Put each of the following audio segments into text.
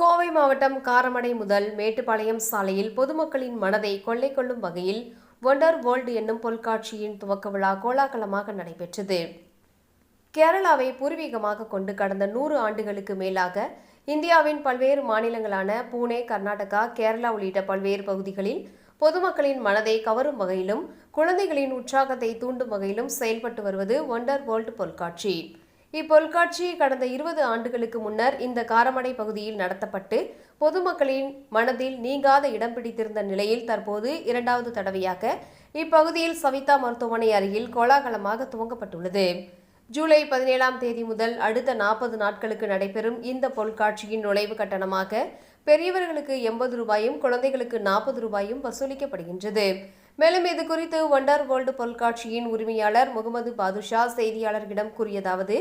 கோவை மாவட்டம் காரமடை முதல் மேட்டுப்பாளையம் சாலையில் பொதுமக்களின் மனதை கொள்ளை கொள்ளும் வகையில் ஒண்டர் வேர்ல்டு என்னும் பொருட்காட்சியின் துவக்க விழா கோலாகலமாக நடைபெற்றது. கேரளாவை பூர்வீகமாக கொண்டு கடந்த நூறு ஆண்டுகளுக்கு மேலாக இந்தியாவின் பல்வேறு மாநிலங்களான பூனே கர்நாடகா கேரளா உள்ளிட்ட பல்வேறு பகுதிகளில் பொதுமக்களின் மனதை கவரும் வகையிலும் குழந்தைகளின் உற்சாகத்தை தூண்டும் வகையிலும் செயல்பட்டு வருவது ஒண்டர் வேர்ல்டு பொருட்காட்சி இப்பொருட்காட்சி கடந்த இருபது ஆண்டுகளுக்கு முன்னர் இந்த காரமடை பகுதியில் நடத்தப்பட்டு பொதுமக்களின் மனதில் நீங்காத இடம் பிடித்திருந்த நிலையில் தற்போது இரண்டாவது தடவையாக இப்பகுதியில் சவிதா மருத்துவமனை அருகில் கோலாகலமாக துவங்கப்பட்டுள்ளது. ஜூலை பதினேழாம் தேதி முதல் அடுத்த நாற்பது நாட்களுக்கு நடைபெறும் இந்த பொருட்காட்சியின் நுழைவு கட்டணமாக பெரியவர்களுக்கு எண்பது ரூபாயும் குழந்தைகளுக்கு நாற்பது ரூபாயும் வசூலிக்கப்படுகின்றது. மேலும் இது குறித்து ஒண்டர் வேர்ல்டு பொருட்காட்சியின் உரிமையாளர் முகமது பாதுஷா செய்தியாளர்களிடம் கூறியதாவது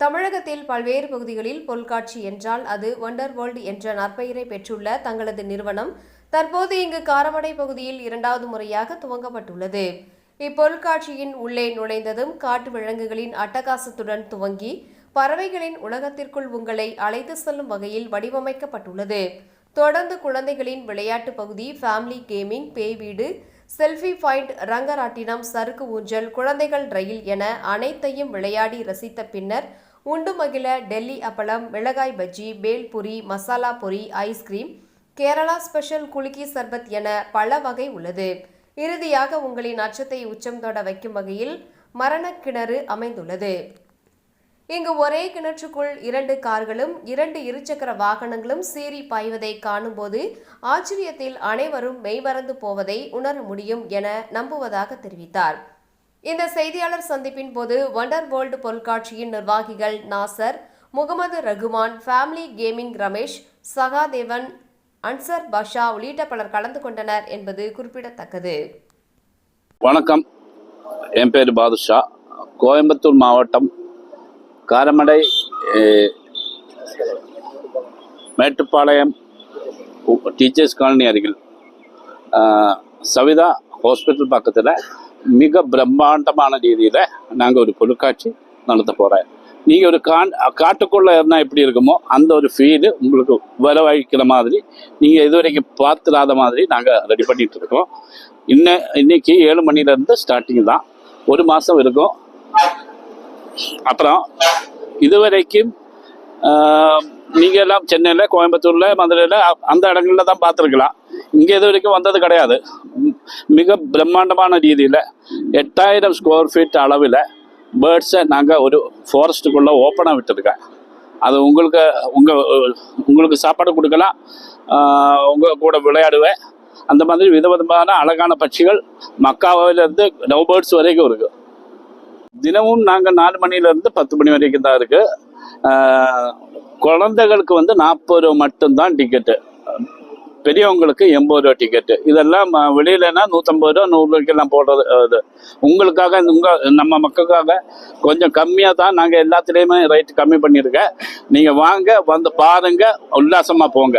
தமிழகத்தில் பல்வேறு பகுதிகளில் பொருட்காட்சி என்றால் அது ஒண்டர் வேர்ல்டு என்ற நற்பெயரை பெற்றுள்ள தங்களது நிறுவனம் தற்போது இங்கு காரமடை பகுதியில் இரண்டாவது முறையாக துவங்கப்பட்டுள்ளது. இப்பொருட்காட்சியின் உள்ளே நுழைந்ததும் காட்டு விலங்குகளின் அட்டகாசத்துடன் துவங்கி பறவைகளின் உலகத்திற்குள் உங்களை அழைத்து செல்லும் வகையில் வடிவமைக்கப்பட்டுள்ளது. தொடர்ந்து குழந்தைகளின் விளையாட்டு பகுதி ஃபேமிலி கேமிங் பேய் வீடு செல்ஃபி பாயிண்ட் ரங்கராட்டினம் சறுக்கு ஊஞ்சல் குழந்தைகள் ரயில் என அனைத்தையும் விளையாடி ரசித்த பின்னர் உண்டு மகிழ டெல்லி அப்பளம் மிளகாய் பஜ்ஜி பேல்புரி மசாலா பொரி ஐஸ்கிரீம் கேரளா ஸ்பெஷல் குலுக்கி சர்பத் என பல வகை உள்ளது. இறுதியாக உங்களின் அச்சத்தை உச்சம் தொட வைக்கும் வகையில் மரணக் கிணறு அமைந்துள்ளது. இங்கு ஒரே கிணற்றுக்குள் இரண்டு கார்களும் இரண்டு இருசக்கர வாகனங்களும் சீறி பாய்வதை காணும்போது ஆச்சரியத்தில் அனைவரும் மெய்மறந்து போவதை உணர முடியும் என நம்புவதாக தெரிவித்தார். இந்த செய்தியாளர் சந்திப்பின் போது வண்டர் வேர்ல்டு பொருட்காட்சியின் நிர்வாகிகள் நாசர் முகமது ரகுமான் ஃபேமிலி கேமிங் ரமேஷ் சகாதேவன் அன்சர் பாஷா உள்ளிட்ட பலர் கலந்து கொண்டனர் என்பது குறிப்பிடத்தக்கது. வணக்கம். என் பேர் பாதுஷா. கோயம்புத்தூர் மாவட்டம் காரமடை மேட்டுப்பாளையம் டீச்சர்ஸ் காலனி அருகில். சவிதா ஹாஸ்பிட்டல் பக்கத்தில் மிக பிரம்மாண்டமான ரீதியில் நாங்கள் ஒரு பொருட்காட்சி நடத்த போகிறேன் நீங்கள் ஒரு கான் காட்டுக்குள்ளே இருந்தால் எப்படி இருக்குமோ அந்த ஒரு ஃபீல் உங்களுக்கு வரவழைக்கிற மாதிரி நீங்கள் இதுவரைக்கும் பார்த்துடாத மாதிரி நாங்கள் ரெடி பண்ணிகிட்ருக்கோம் இருக்கோம். இன்ன இன்னைக்கு ஏழு மணிலேருந்து ஸ்டார்டிங் தான். ஒரு மாதம் இருக்கும். அப்புறம் இதுவரைக்கும் நீங்கள் எல்லாம் சென்னையில் கோயம்புத்தூரில் மதுரையில் அந்த இடங்களில் தான் பார்த்துருக்கலாம். இங்கே இது வரைக்கும் வந்தது கிடையாது. மிக பிரம்மாண்டமான ரீதியில் எட்டாயிரம் ஸ்கொயர் ஃபீட் அளவில் பேர்ட்ஸை நாங்கள் ஒரு ஃபாரஸ்ட்டுக்குள்ளே ஓப்பனாக விட்டுருக்கேன் அது உங்களுக்கு உங்கள் உங்களுக்கு சாப்பாடு கொடுக்கலாம். உங்கள் கூட விளையாடுவேன். அந்த மாதிரி விதவிதமான அழகான பட்சிகள் மக்காவிலேருந்து நவ் பேர்ட்ஸ் வரைக்கும் இருக்குது தினமும் நாங்கள் நாலு மணிலேருந்து பத்து மணி வரைக்கும் தான் இருக்கு. குழந்தைகளுக்கு வந்து நாற்பது ரூபா மட்டும்தான் டிக்கெட்டு பெரியவங்களுக்கு எண்பது ரூபா டிக்கெட்டு இதெல்லாம் வெளியிலனா நூற்றம்பது ரூபா நூறு ரூபாய்க்கெல்லாம் போடுறது அது இது. உங்களுக்காக உங்கள் நம்ம மக்களுக்காக கொஞ்சம் கம்மியாக தான் நாங்கள் எல்லாத்துலேயுமே ரேட் கம்மி பண்ணியிருக்கேன். நீங்கள் வாங்க வந்து பாருங்க உல்லாசமாக போங்க.